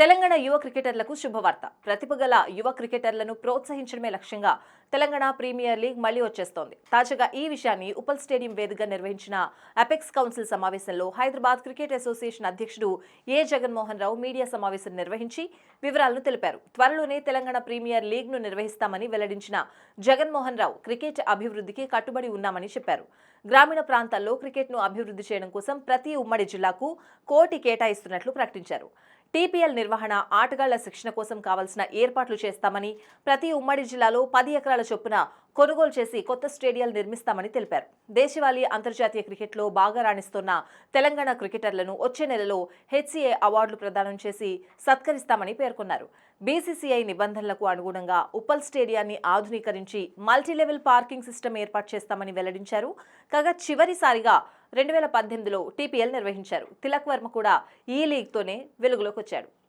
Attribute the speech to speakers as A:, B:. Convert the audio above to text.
A: తెలంగాణ యువ క్రికెటర్లకు శుభవార్త. ప్రతిభ గల యువ క్రికెటర్లను ప్రోత్సహించడమే లక్ష్యంగా తెలంగాణ ప్రీమియర్ లీగ్ మళ్ళీ వచ్చేస్తోంది. తాజాగా ఈ విషయాన్ని ఉపల్ స్టేడియం వేదికగా నిర్వహించిన అపెక్స్ కౌన్సిల్ సమావేశంలో హైదరాబాద్ క్రికెట్ అసోసియేషన్ అధ్యక్షుడు ఏ జగన్మోహన్ రావు మీడియా సమావేశం నిర్వహించి వివరాలను తెలిపారు. త్వరలోనే తెలంగాణ ప్రీమియర్ లీగ్ను నిర్వహిస్తామని వెల్లడించిన జగన్మోహన్ రావు క్రికెట్ అభివృద్ధికి కట్టుబడి ఉన్నామని చెప్పారు. గ్రామీణ ప్రాంతాల్లో క్రికెట్ను అభివృద్ధి చేయడం కోసం ప్రతి ఉమ్మడి జిల్లాకు కోటి కేటాయిస్తున్నట్లు ప్రకటించారు. టీపీఎల్ నిర్వహణ ఆటగాళ్ళ శిక్షణ కోసం కావాల్సిన ఏర్పాట్లు చేస్తామని ప్రతి ఉమ్మడి జిల్లాలో పది ఎకరాల చొప్పున కొనుగోలు చేసి కొత్త స్టేడియాలు నిర్మిస్తామని తెలిపారు. దేశవాళీ అంతర్జాతీయ క్రికెట్లో బాగా రాణిస్తున్న తెలంగాణ క్రికెటర్లను వచ్చే నెలలో హెచ్సిఏ అవార్డులు ప్రదానం చేసి సత్కరిస్తామని పేర్కొన్నారు. బీసీసీఐ నిబంధనలకు అనుగుణంగా ఉప్పల్ స్టేడియాన్ని ఆధునీకరించి మల్టీలెవెల్ పార్కింగ్ సిస్టమ్ ఏర్పాటు చేస్తామని వెల్లడించారు. కాగా చివరిసారిగా రెండు వేల పద్దెనిమిదిలో టీపీఎల్ నిర్వహించారు. తిలక్ వర్మ కూడా ఈ లీగ్తోనే వెలుగులోకి వచ్చాడు.